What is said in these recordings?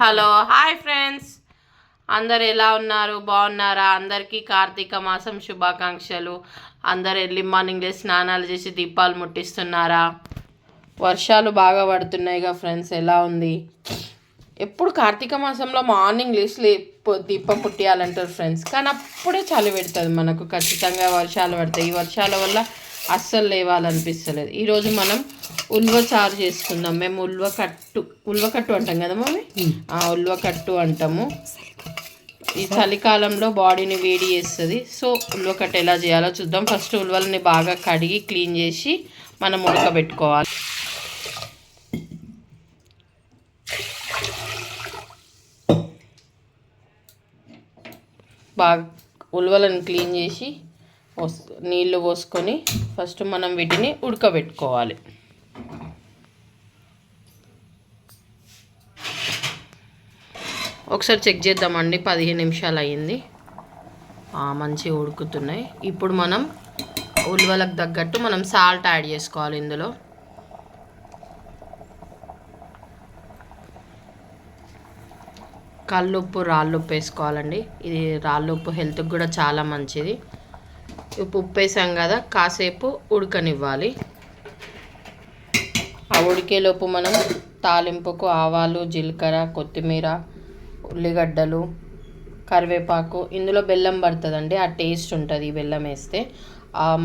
Hello hi friends. అందరు ఎలా ఉన్నారు? బాగున్నారా? అందరికీ కార్తీక మాసం శుభాకాంక్షలు. అందరు ఎర్లీ మార్నింగ్ స్నానాలు చేసి దీపాలు ముట్టిస్తున్నారా? వర్షాలు బాగా పడుతున్నాయిగా ఫ్రెండ్స్. ఎలా ఉంది? ఎప్పుడు కార్తీక మాసంలో మార్నింగ్ లేచి లే దీపం పుట్టియాలంటారు ఫ్రెండ్స్. కానీ అప్పుడే చలి పెడుతుంది మనకు. ఖచ్చితంగా వర్షాలు పడతాయి. ఈ వర్షాల వల్ల అస్సలు లేవాలనిపిస్తలేదు. ఈరోజు మనం ఉల్వ చారు చేసుకుందాం. మేము ఉల్వ కట్టు ఉల్వ కట్టు అంటాం కదా మమ్మీ? ఆ, ఉల్వ కట్టు అంటాము. ఈ చలికాలంలో బాడీని వేడి చేస్తుంది. సో ఉల్వ కట్టు ఎలా చేయాలో చూద్దాం. ఫస్ట్ ఉల్వలని బాగా కడిగి క్లీన్ చేసి మనం ఉడకబెట్టుకోవాలి. బాగా ఉలవలను క్లీన్ చేసి పోస్ నీళ్ళు పోసుకొని ఫస్ట్ మనం వీటిని ఉడకబెట్టుకోవాలి. ఒకసారి చెక్ చేద్దామండి పదిహేను నిమిషాలు అయ్యింది. మంచిగా ఉడుకుతున్నాయి. ఇప్పుడు మనం ఉలవలకు తగ్గట్టు మనం సాల్ట్ యాడ్ చేసుకోవాలి ఇందులో. కళ్ళుప్పు రాళ్ళుప్పు వేసుకోవాలండి. ఇది రాళ్ళుప్పు హెల్త్కి కూడా చాలా మంచిది. ఉప్పు ఉప్పు వేసాం కదా కాసేపు ఉడకనివ్వాలి. ఆ ఉడికేలోపు మనం తాలింపుకు ఆవాలు జీలకర్ర కొత్తిమీర ఉల్లిగడ్డలు కరివేపాకు ఇందులో బెల్లం పడుతుందండి ఆ టేస్ట్ ఉంటుంది ఈ బెల్లం వేస్తే.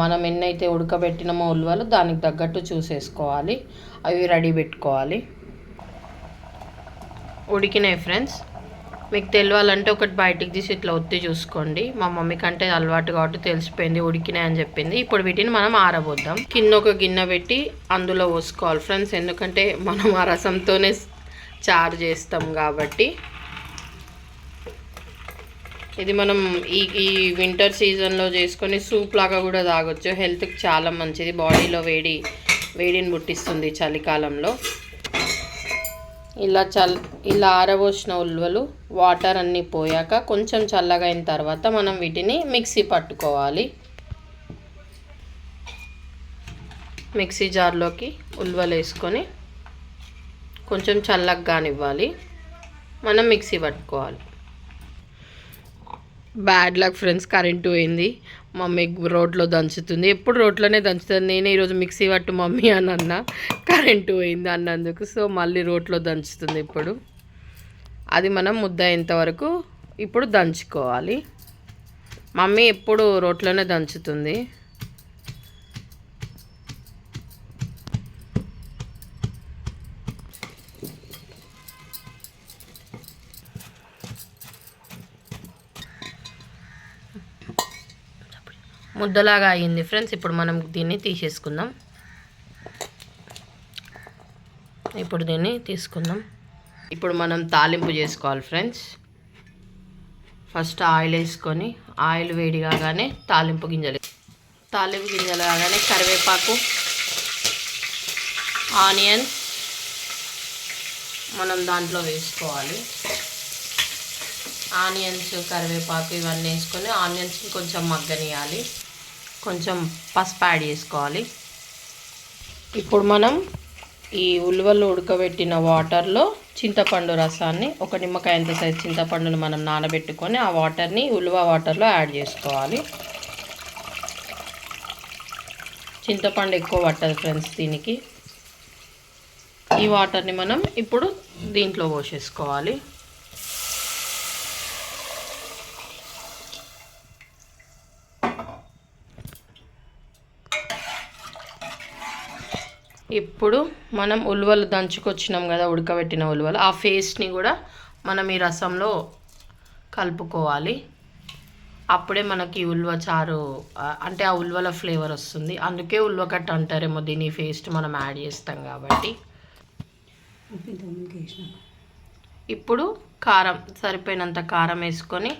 మనం ఎన్నైతే ఉడకబెట్టినామో ఉల్వలు దానికి తగ్గట్టు చూసేసుకోవాలి. అవి రెడీ పెట్టుకోవాలి. ఉడికినాయి ఫ్రెండ్స్. మీకు తెలియాలంటే ఒకటి బయటికి తీసి ఇట్లా ఒత్తి చూసుకోండి. మా మమ్మీ కంటే అలవాటు కాబట్టి తెలిసిపోయింది ఉడికినాయి అని చెప్పింది. ఇప్పుడు వీటిని మనం ఆరబోద్దాం. కింద ఒక గిన్నె పెట్టి అందులో పోసుకోవాలి ఫ్రెండ్స్. ఎందుకంటే మనం ఆ రసంతోనే చారు చేస్తాం కాబట్టి. ఇది మనం ఈ ఈ వింటర్ సీజన్లో చేసుకొని సూప్ లాగా కూడా తాగొచ్చు. హెల్త్కి చాలా మంచిది. బాడీలో వేడి వేడిని పుట్టిస్తుంది చలికాలంలో. ఇలా చల్ ఇలా ఆరబోసిన ఉల్వలు వాటర్ అన్నీ పోయాక కొంచెం చల్లగా అయిన తర్వాత మనం వీటిని మిక్సీ పట్టుకోవాలి. మిక్సీ జార్లోకి ఉల్వలు వేసుకొని కొంచెం చల్లగా కానివ్వాలి. మనం మిక్సీ పట్టుకోవాలి. బ్యాడ్ లక్ ఫ్రెండ్స్ కరెంటు పోయింది. మమ్మీ రోడ్లో దంచుతుంది. ఎప్పుడు రోడ్లోనే దంచుతుంది. నేనే ఈరోజు మిక్సీ పట్టు మమ్మీ అని అన్న. కరెంటు పోయింది అన్నందుకు. సో మళ్ళీ రోడ్లో దంచుతుంది ఇప్పుడు. అది మనం ముద్ద అయ్యేంత వరకు ఇప్పుడు దంచుకోవాలి. మమ్మీ ఎప్పుడు రోట్లోనే దంచుతుంది. ముద్దలాగా అయ్యింది ఫ్రెండ్స్. ఇప్పుడు మనం దీన్ని తీసేసుకుందాం. ఇప్పుడు దీన్ని తీసుకుందాం. ఇప్పుడు మనం తాలింపు చేసుకోవాలి ఫ్రెండ్స్. ఫస్ట్ ఆయిల్ వేసుకొని ఆయిల్ వేడి కాగానే తాలింపు గింజలు తాలింపు గింజలు కాగానే కరివేపాకు ఆనియన్స్ మనం దాంట్లో వేసుకోవాలి. ఆనియన్స్ కరివేపాకు ఇవన్నీ వేసుకొని ఆనియన్స్ కొంచెం మగ్గనియాలి. కొంచెం పసుపు యాడ్ చేసుకోవాలి. ఇప్పుడు మనం ఈ ఉలువలు ఉడకబెట్టిన వాటర్లో చింతపండు రసాన్ని ఒక నిమ్మకాయ ఎంత సైజు చింతపండును మనం నానబెట్టుకొని ఆ వాటర్ని ఉలువ వాటర్లో యాడ్ చేసుకోవాలి. చింతపండు ఎక్కువ పట్టదు ఫ్రెండ్స్ దీనికి. ఈ వాటర్ని మనం ఇప్పుడు దీంట్లో పోసేసుకోవాలి. ఇప్పుడు మనం ఉలువలు దంచుకొచ్చినాం కదా ఉడకబెట్టిన ఉలువలు. ఆ పేస్ట్ని కూడా మనం ఈ రసంలో కలుపుకోవాలి. అప్పుడే మనకి ఉల్వ చారు అంటే ఆ ఉల్వల ఫ్లేవర్ వస్తుంది. అందుకే ఉల్వకట్ట అంటారేమో దీని పేస్ట్ మనం యాడ్ చేస్తాం కాబట్టి. ఇప్పుడు కారం సరిపోయినంత కారం వేసుకొని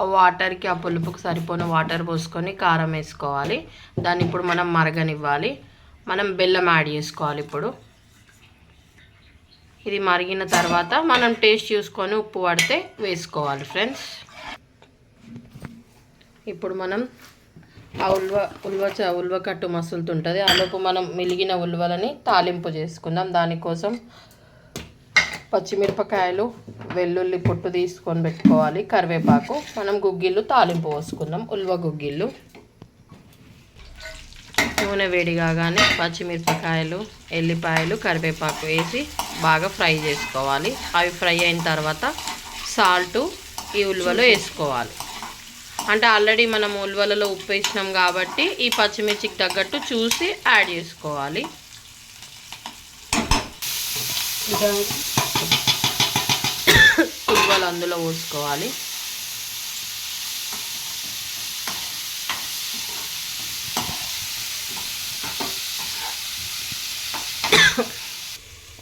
ఆ వాటర్కి ఆ పులుపుకి సరిపోయిన వాటర్ పోసుకొని కారం వేసుకోవాలి. దాన్ని ఇప్పుడు మనం మరగనివ్వాలి. మనం బెల్లం యాడ్ చేసుకోవాలి ఇప్పుడు. ఇది మరిగిన తర్వాత మనం టేస్ట్ చూసుకొని ఉప్పు పడితే వేసుకోవాలి ఫ్రెండ్స్ ఇప్పుడు మనం ఆ ఉల్వ ఉల్వ చ- ఉల్వ కట్టు మసులుతుంటుంది. ఆలోపు మనం మిలిగిన ఉల్వలని తాలింపు చేసుకుందాం. దానికోసం పచ్చిమిరపకాయలు వెల్లుల్లి పొట్టు తీసుకొని పెట్టుకోవాలి. కరివేపాకు. మనం గుగ్గిళ్ళు తాలింపు పోసుకుందాం. ఉల్వ గుగ్గిళ్ళు. నూనె వేడి కాగానే పచ్చిమిరపకాయలు ఎల్లిపాయలు కరివేపాకు వేసి బాగా ఫ్రై చేసుకోవాలి. అవి ఫ్రై అయిన తర్వాత సాల్టు ఈ ఉల్వలు వేసుకోవాలి. అంటే ఆల్రెడీ మనం ఉల్వలలో ఉప్పు వేసినాం కాబట్టి ఈ పచ్చిమిర్చికి తగ్గట్టు చూసి యాడ్ చేసుకోవాలి. ఉల్వలు అందులో పోసుకోవాలి.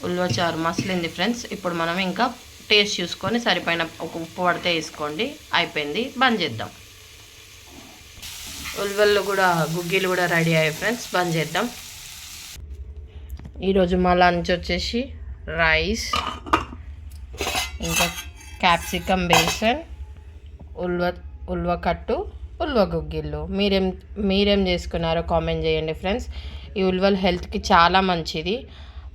ఉల్వచారు మసలింది ఫ్రెండ్స్. ఇప్పుడు మనం ఇంకా టేస్ట్ చూసుకొని సరిపోయిన ఒక ఉప్పు పడితే వేసుకోండి. అయిపోయింది. బంద్ చేద్దాం. ఉల్వల్లో కూడా గుగ్గిలు కూడా రెడీ అయ్యాయి ఫ్రెండ్స్. బంద్ చేద్దాం. ఈరోజు మా లంచ్ వచ్చేసి రైస్ ఇంకా క్యాప్సికమ్ బేసన్ ఉల్వ ఉల్వకట్టు ఉల్వ గుగ్గిళ్ళు. మీరేం మీరేం చేసుకున్నారో కామెంట్ చేయండి ఫ్రెండ్స్. ఈ ఉల్వలు హెల్త్కి చాలా మంచిది.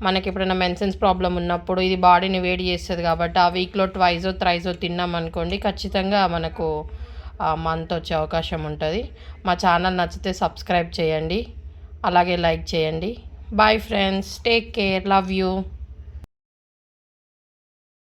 మనకి ఎప్పుడైనా మెన్సెన్స్ ప్రాబ్లం ఉన్నప్పుడు ఇది బాడీని వేడి చేస్తుంది కాబట్టి ఆ వీక్లో ట్వైజో త్రైజో తిన్నాం అనుకోండి ఖచ్చితంగా మనకు మంత్ వచ్చే అవకాశం ఉంటుంది. మా ఛానల్ నచ్చితే సబ్స్క్రైబ్ చేయండి. అలాగే లైక్ చేయండి. Bye friends take care love you